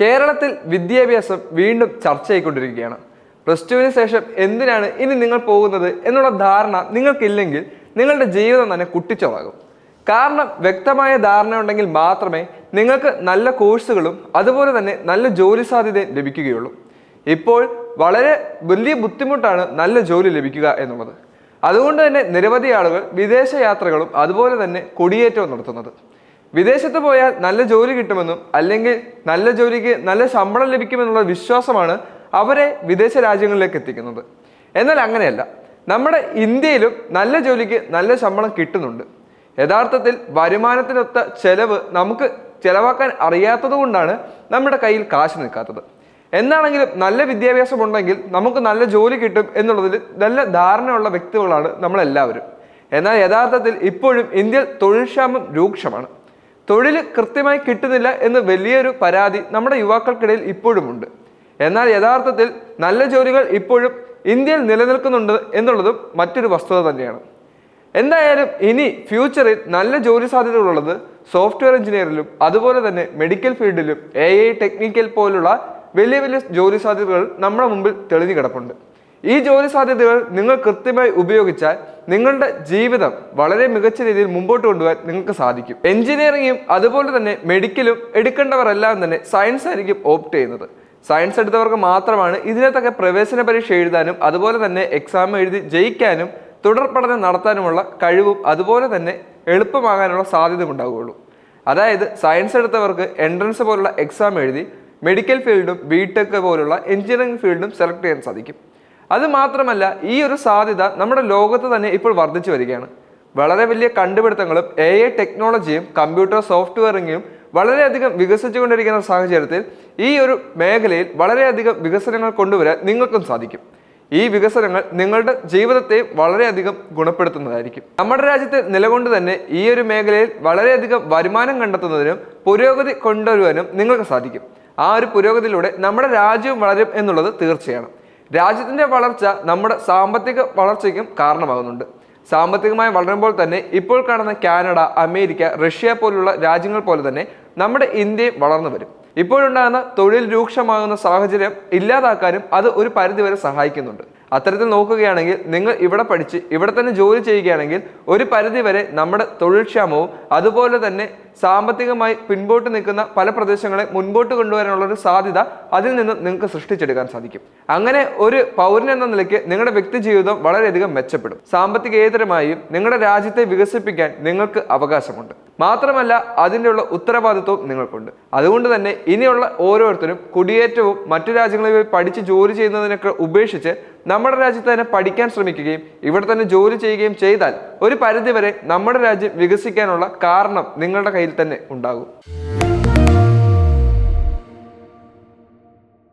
കേരളത്തിൽ വിദ്യാഭ്യാസം വീണ്ടും ചർച്ചയായിക്കൊണ്ടിരിക്കുകയാണ്. പ്ലസ് ടുവിന് ശേഷം എന്തിനാണ് ഇനി നിങ്ങൾ പോകുന്നത് എന്നുള്ള ധാരണ നിങ്ങൾക്കില്ലെങ്കിൽ നിങ്ങളുടെ ജീവിതം തന്നെ കുട്ടിച്ചോറാകും. കാരണം വ്യക്തമായ ധാരണ ഉണ്ടെങ്കിൽ മാത്രമേ നിങ്ങൾക്ക് നല്ല കോഴ്സുകളും അതുപോലെ തന്നെ നല്ല ജോലി സാധ്യതയും ലഭിക്കുകയുള്ളൂ. ഇപ്പോൾ വളരെ വലിയ ബുദ്ധിമുട്ടാണ് നല്ല ജോലി ലഭിക്കുക എന്നുള്ളത്. അതുകൊണ്ട് തന്നെ നിരവധി ആളുകൾ വിദേശ യാത്രകളും അതുപോലെ തന്നെ കുടിയേറ്റവും നടത്തുന്നത്. വിദേശത്ത് പോയാൽ നല്ല ജോലി കിട്ടുമെന്നും അല്ലെങ്കിൽ നല്ല ജോലിക്ക് നല്ല ശമ്പളം ലഭിക്കുമെന്നുള്ള വിശ്വാസമാണ് അവരെ വിദേശ രാജ്യങ്ങളിലേക്ക് എത്തിക്കുന്നത്. എന്നാൽ അങ്ങനെയല്ല. നമ്മുടെ ഇന്ത്യയിലും നല്ല ജോലിക്ക് നല്ല ശമ്പളം കിട്ടുന്നുണ്ട്. യഥാർത്ഥത്തിൽ വരുമാനത്തിനൊത്ത ചെലവ് നമുക്ക് ചെലവാക്കാൻ അറിയാത്തത് കൊണ്ടാണ് നമ്മുടെ കയ്യിൽ കാശ് നിൽക്കാത്തത്. എന്നാണെങ്കിലും നല്ല വിദ്യാഭ്യാസം ഉണ്ടെങ്കിൽ നമുക്ക് നല്ല ജോലി കിട്ടും എന്നുള്ളതിൽ നല്ല ധാരണയുള്ള വ്യക്തികളാണ് നമ്മളെല്ലാവരും. എന്നാൽ യഥാർത്ഥത്തിൽ ഇപ്പോഴും ഇന്ത്യയിൽ തൊഴിൽ ക്ഷാമം രൂക്ഷമാണ്. തൊഴിൽ കൃത്യമായി കിട്ടുന്നില്ല എന്ന് വലിയൊരു പരാതി നമ്മുടെ യുവാക്കൾക്കിടയിൽ ഇപ്പോഴുമുണ്ട്. എന്നാൽ യഥാർത്ഥത്തിൽ നല്ല ജോലികൾ ഇപ്പോഴും ഇന്ത്യയിൽ നിലനിൽക്കുന്നുണ്ട് എന്നുള്ളതും മറ്റൊരു വസ്തുത തന്നെയാണ്. എന്തായാലും ഇനി ഫ്യൂച്ചറിൽ നല്ല ജോലി സാധ്യതകളുള്ളത് സോഫ്റ്റ്വെയർ എഞ്ചിനീയറിലും അതുപോലെ തന്നെ മെഡിക്കൽ ഫീൽഡിലും എ ഐ ടെക്നിക്കൽ പോലുള്ള വലിയ വലിയ ജോലി സാധ്യതകൾ നമ്മുടെ മുമ്പിൽ തെളിഞ്ഞു കിടപ്പുണ്ട്. ഈ ജോലി സാധ്യതകൾ നിങ്ങൾ കൃത്യമായി ഉപയോഗിച്ചാൽ നിങ്ങളുടെ ജീവിതം വളരെ മികച്ച രീതിയിൽ മുമ്പോട്ട് കൊണ്ടുപോകാൻ നിങ്ങൾക്ക് സാധിക്കും. എഞ്ചിനീയറിംഗും അതുപോലെ തന്നെ മെഡിക്കലും എടുക്കേണ്ടവരെല്ലാം തന്നെ സയൻസ് ആയിരിക്കും ഓപ്റ്റ് ചെയ്യുന്നത്. സയൻസ് എടുത്തവർക്ക് മാത്രമാണ് ഇതിനകത്തൊക്കെ പ്രവേശന പരീക്ഷ എഴുതാനും അതുപോലെ തന്നെ എക്സാം എഴുതി ജയിക്കാനും തുടർ പഠനം നടത്താനുമുള്ള കഴിവും അതുപോലെ തന്നെ എളുപ്പമാകാനുള്ള സാധ്യത ഉണ്ടാവുകയുള്ളൂ. അതായത് സയൻസ് എടുത്തവർക്ക് എൻട്രൻസ് പോലുള്ള എക്സാം എഴുതി മെഡിക്കൽ ഫീൽഡും ബി ടെക് പോലുള്ള എഞ്ചിനീയറിംഗ് ഫീൽഡും സെലക്ട് ചെയ്യാൻ സാധിക്കും. അത് മാത്രമല്ല ഈ ഒരു സാധ്യത നമ്മുടെ ലോകത്ത് തന്നെ ഇപ്പോൾ വർദ്ധിച്ചു വരികയാണ്. വളരെ വലിയ കണ്ടുപിടുത്തങ്ങളും എ ഐ ടെക്നോളജിയും കമ്പ്യൂട്ടർ സോഫ്റ്റ്വെയറിങ്ങും വളരെയധികം വികസിച്ചുകൊണ്ടിരിക്കുന്ന സാഹചര്യത്തിൽ ഈ ഒരു മേഖലയിൽ വളരെയധികം വികസനങ്ങൾ കൊണ്ടുവരാൻ നിങ്ങൾക്കും സാധിക്കും. ഈ വികസനങ്ങൾ നിങ്ങളുടെ ജീവിതത്തെ വളരെയധികം ഗുണപ്പെടുത്തുന്നതായിരിക്കും. നമ്മുടെ രാജ്യത്ത് നിലകൊണ്ട് തന്നെ ഈ ഒരു മേഖലയിൽ വളരെയധികം വരുമാനം കണ്ടെത്തുന്നതിനും പുരോഗതി കൊണ്ടുവരുവാനും നിങ്ങൾക്ക് സാധിക്കും. ആ ഒരു പുരോഗതിയിലൂടെ നമ്മുടെ രാജ്യവും വളരും എന്നുള്ളത് തീർച്ചയാണ്. രാജ്യത്തിന്റെ വളർച്ച നമ്മുടെ സാമ്പത്തിക വളർച്ചയ്ക്കും കാരണമാകുന്നുണ്ട്. സാമ്പത്തികമായി വളരുമ്പോൾ തന്നെ ഇപ്പോൾ കാണുന്ന കാനഡ അമേരിക്ക റഷ്യ പോലുള്ള രാജ്യങ്ങൾ പോലെ തന്നെ നമ്മുടെ ഇന്ത്യയും വളർന്നു വരും. ഇപ്പോഴുണ്ടാകുന്ന തൊഴിൽ രൂക്ഷമാകുന്ന സാഹചര്യം ഇല്ലാതാക്കാനും അത് ഒരു പരിധിവരെ സഹായിക്കുന്നുണ്ട്. അത്തരത്തിൽ നോക്കുകയാണെങ്കിൽ നിങ്ങൾ ഇവിടെ പഠിച്ച് ഇവിടെ തന്നെ ജോലി ചെയ്യുകയാണെങ്കിൽ ഒരു പരിധിവരെ നമ്മുടെ തൊഴിൽക്ഷാമവും അതുപോലെ തന്നെ സാമ്പത്തികമായി പിൻപോട്ട് നിൽക്കുന്ന പല പ്രദേശങ്ങളെ മുൻപോട്ട് കൊണ്ടുവരാനുള്ള ഒരു സാധ്യത അതിൽ നിന്ന് നിങ്ങൾക്ക് സൃഷ്ടിച്ചെടുക്കാൻ സാധിക്കും. അങ്ങനെ ഒരു പൗരൻ എന്ന നിലയ്ക്ക് നിങ്ങളുടെ വ്യക്തി ജീവിതം വളരെയധികം മെച്ചപ്പെടും. സാമ്പത്തികേതരമായും നിങ്ങളുടെ രാജ്യത്തെ വികസിപ്പിക്കാൻ നിങ്ങൾക്ക് അവകാശമുണ്ട്. മാത്രമല്ല അതിന്റെയുള്ള ഉത്തരവാദിത്വവും നിങ്ങൾക്കുണ്ട്. അതുകൊണ്ട് തന്നെ ഇനിയുള്ള ഓരോരുത്തരും കുടിയേറ്റവും മറ്റു രാജ്യങ്ങളിൽ പോയി പഠിച്ച് ജോലി ചെയ്യുന്നതിനൊക്കെ ഉപേക്ഷിച്ച് നമ്മുടെ രാജ്യത്ത് തന്നെ പഠിക്കാൻ ശ്രമിക്കുകയും ഇവിടെ തന്നെ ജോലി ചെയ്യുകയും ചെയ്താൽ ഒരു പരിധിവരെ നമ്മുടെ രാജ്യം വികസിക്കാനുള്ള കാരണം നിങ്ങളുടെ കയ്യിൽ തന്നെ ഉണ്ടാകും.